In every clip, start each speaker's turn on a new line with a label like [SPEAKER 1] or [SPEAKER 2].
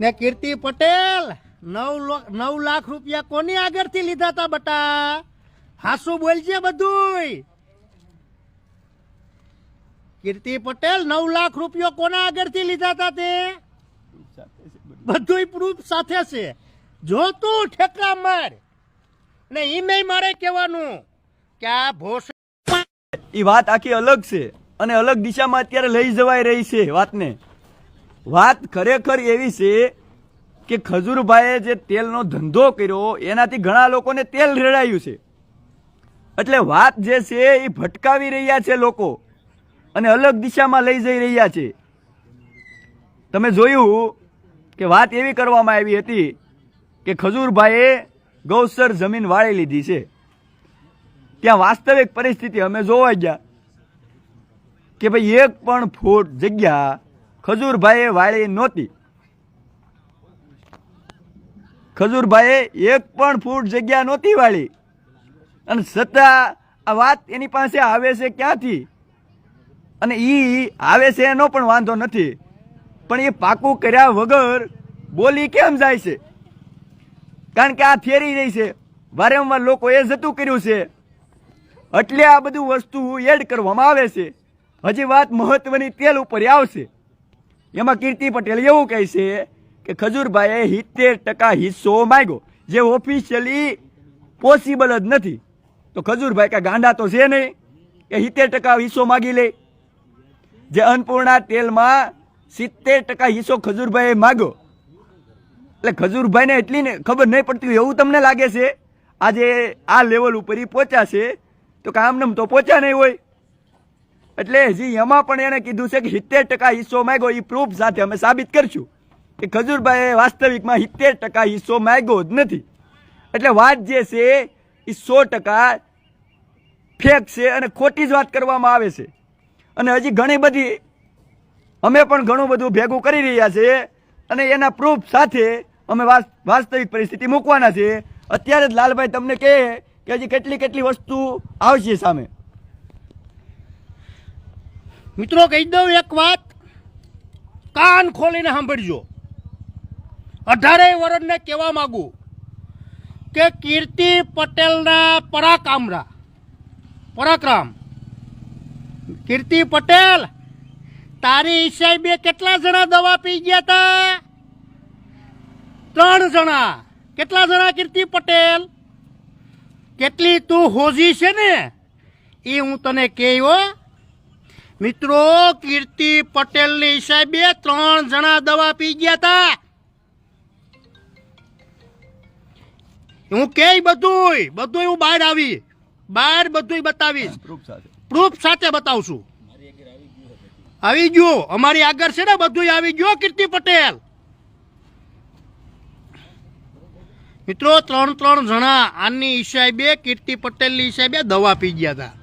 [SPEAKER 1] ને કીર્તિ પટેલ, નવ નવ લાખ રૂપિયા કોની આગળથી લીધા તા બટા? હાસુ બોલજે બધુંય. કીર્તિ પટેલ, નવ લાખ રૂપિયો કોના આગળથી લીધા તા તે? બધુંય પ્રૂફ સાથે છે. જો તું ઠેકા માર. ને ઈમે મારે કહેવાનું કે આ ભોસ
[SPEAKER 2] એ વાત આખી અલગ છે અને અલગ દિશામાં અત્યારે લઈ જવાઈ રહી છે વાતને. વાત ખરેખર એવી છે કે ખજૂરભાઈએ જે તેલનો ધંધો કર્યો, એનાથી ઘણા લોકોને તેલ રેડાયું છે. એટલે વાત જે છે એ ભટકાવી રહ્યા છે લોકો અને અલગ દિશામાં લઈ જઈ રહ્યા છે. તમે જોયું કે વાત એવી કરવામાં આવી હતી કે ખજૂરભાઈએ ગૌસર જમીન વાળી લીધી છે. ત્યાં વાસ્તવિક પરિસ્થિતિ અમે જોવા ગયા કે ભાઈ એક પણ ફૂટ જગ્યા ખજૂરભાઈએ વાળી નહોતી. ખજૂરભાઈએ એક પણ ફૂટ જગ્યા નહોતી વાળી. અને છતાં આ વાત એની પાસે આવે છે ક્યાંથી? અને એ આવે છે એનો પણ વાંધો નથી. પણ એ પાકું કર્યા વગર બોલી કેમ જાય છે? કારણ કે આ ફેરી રહી છે. વારંવાર લોકો એ જતું કર્યું છે. એટલે આ બધું વસ્તુ એડ કરવામાં આવે છે. હજી વાત મહત્વની તેલ ઉપર આવશે. એમાં કીર્તિ પટેલ એવું કહે છે કે ખજૂરભાઈએ સિત્તેર ટકા હિસ્સો માગ્યો, જે ઓફિશિયલી પોસિબલ જ નથી. તો ખજૂરભાઈ કાંઈ ગાંડા તો છે નહીં કે સિત્તેર ટકા હિસ્સો માગી લે. જે અન્નપૂર્ણા તેલમાં સિત્તેર ટકા હિસ્સો ખજૂરભાઈએ માગ્યો. એટલે ખજૂરભાઈને એટલી ખબર નહીં પડતી એવું તમને લાગે છે? આજે આ લેવલ ઉપર એ પહોંચ્યા છે. તો કામ નમ તો પહોંચ્યા નહીં હોય. એટલે હજી એમાં પણ એને કીધું છે કે સિત્તેર ટકા હિસ્સો માગ્યો એ પ્રૂફ સાથે અમે સાબિત કરશું. કે ખજૂરભાઈએ વાસ્તવિકમાં સિત્તેર ટકા હિસ્સો માગ્યો જ નથી. એટલે વાત જે છે એ સો ટકા ફેક છે અને ખોટી જ વાત કરવામાં આવે છે. અને હજી ઘણી બધી, અમે પણ ઘણું બધું ભેગું કરી રહ્યા છીએ અને એના પ્રૂફ સાથે અમે વાસ- વાસ્તવિક પરિસ્થિતિ મૂકવાના છે. અત્યારે જ લાલભાઈ તમને કહે કે હજી કેટલી કેટલી વસ્તુ આવશે સામે.
[SPEAKER 1] મિત્રો, કહી દઉં એક વાત. કાન ખોલીને સાંભળજો. અઢારેય વર્ષને કહેવા માગું કે કીર્તિ પટેલના પરાકામરા પરાક્રમ. કીર્તિ પટેલ, તારી હિસાબે કેટલા જણા દવા પી ગયા તા? ત્રણ જણા. કેટલા જણા કીર્તિ પટેલ? કેટલી તું હોજી છે ને? એ હું તને કહ્યો મિત્રો કીર્તિ પટેલની હિસાબે ત્રણ જણા દવા પી ગયા હતા હું કે બધુંય બધુંય હું બહાર આવી બહાર બધુંય બતાવીશ.
[SPEAKER 2] પ્રૂફ સાથે.
[SPEAKER 1] બતાવશું. આવી ગયો અમારી આગળ છે ને બધુંય આવી ગયો કીર્તિ પટેલ. મિત્રો ત્રણ ત્રણ જણા આની હિસાબે કીર્તિ પટેલની હિસાબે દવા પી ગયા હતા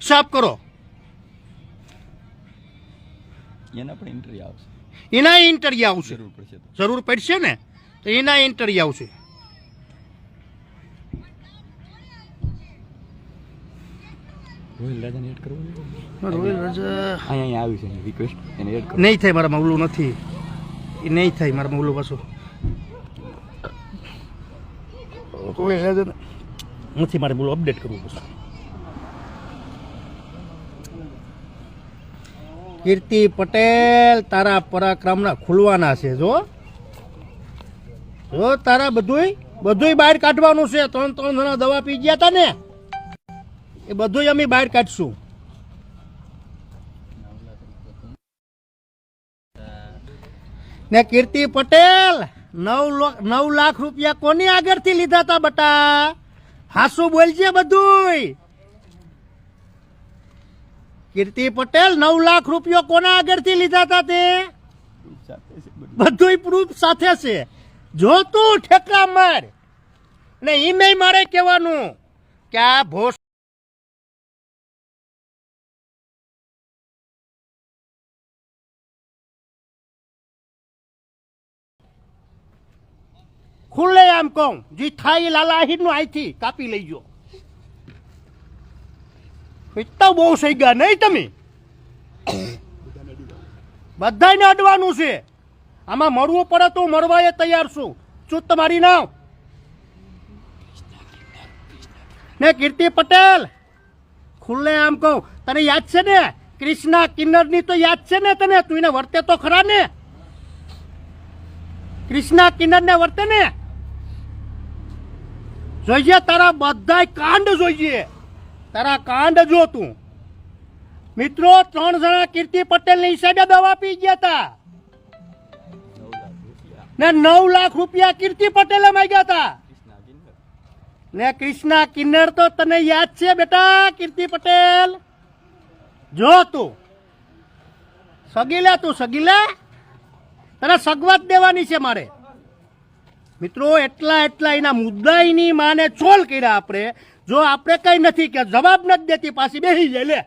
[SPEAKER 1] સાફ કરો.
[SPEAKER 2] એના પણ ઇન્ટરવ્યુ આવશે.
[SPEAKER 1] એના ઇન્ટરવ્યુ આવશે.
[SPEAKER 2] જરૂર પડશે
[SPEAKER 1] જરૂર પડશે ને? તો એના ઇન્ટરવ્યુ આવશે.
[SPEAKER 2] રોયલ રાજાને એડ કરવો
[SPEAKER 1] રાજા.
[SPEAKER 2] અહીંયા આવ્યું છે રિક્વેસ્ટ એને એડ
[SPEAKER 1] નહીં થાય મારા મવલું નથી. એ નહીં થાય મારા મવલું પાછું. રોયલ રાજા નથી મારે બોલું અપડેટ કરવું પડશે. કીર્તિ પટેલ તારા પરાક્રમના ખુલવાના છે, જો. જો તારા બધુંય બધુંય બહાર કાઢવાનું છે. ત્રણ ત્રણ જણા દવા પી ગયા હતા ને. એ બધુંય અમે બહાર કાઢશું. ને કીર્તિ પટેલ, નવ નવ લાખ રૂપિયા કોની આગળથી લીધા તા બટા? હાસુ બોલજે બધુંય. કીર્તિ પટેલ નવ લાખ રૂપિયો કોના આગળથી લીધા તા તે? બધુંય પ્રૂફ સાથે છે. જો તું ઠેકા માર. ને ઈમે મારે કહેવાનું કે આ ભોસ ખુલ્લે આમ કહું, જે થાય લાલા લાલા આહિરનું અહીંથી કાપી લઈજો. એટલા બહુ સહી ગયા, નહીં તમે? બધાને અડવાનું છે. આમાં મળવું પડે તો મળવા એ તૈયાર છું. શું તમારી નામ ને કીર્તિ પટેલ, ખુલ્લે આમ કહું, તને યાદ છે ને? ક્રિષ્ના કિન્નરની તો યાદ છે ને તને? તું એને વર્તે તો ખરા ને? ક્રિષ્ના કિન્નર ને વર્તે ને? જોઈએ તારા બધાય કાંડ જોઈએ. તારા કાંડ જો તું. મિત્રો, ત્રણ જણા કીર્તિ પટેલની હિસાબે દવા પી ગયા હતા ને નવ લાખ રૂપિયા કીર્તિ પટેલે માંગ્યા હતા ને કૃષ્ણા કિન્નર તો તને યાદ છે બેટા, કીર્તિ પટેલ? જો તું. સગીલે તું, સગીલે? તને સગવત દેવાની છે મારે. મિત્રો, એટલા એટલા એના મુદ્દાઈની માને ચોલ કર્યા આપણે. જો આપણે કઈ નથી કે જવાબ નથી દેતી, પાછી બેસી જાય, લે.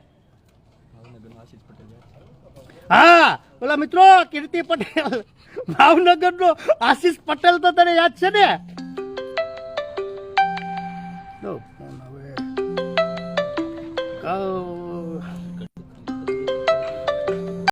[SPEAKER 1] હા પેલા મિત્રો, કીર્તિ પટેલ ભાવનગર નો આશીષ પટેલ તો તને યાદ છે ને?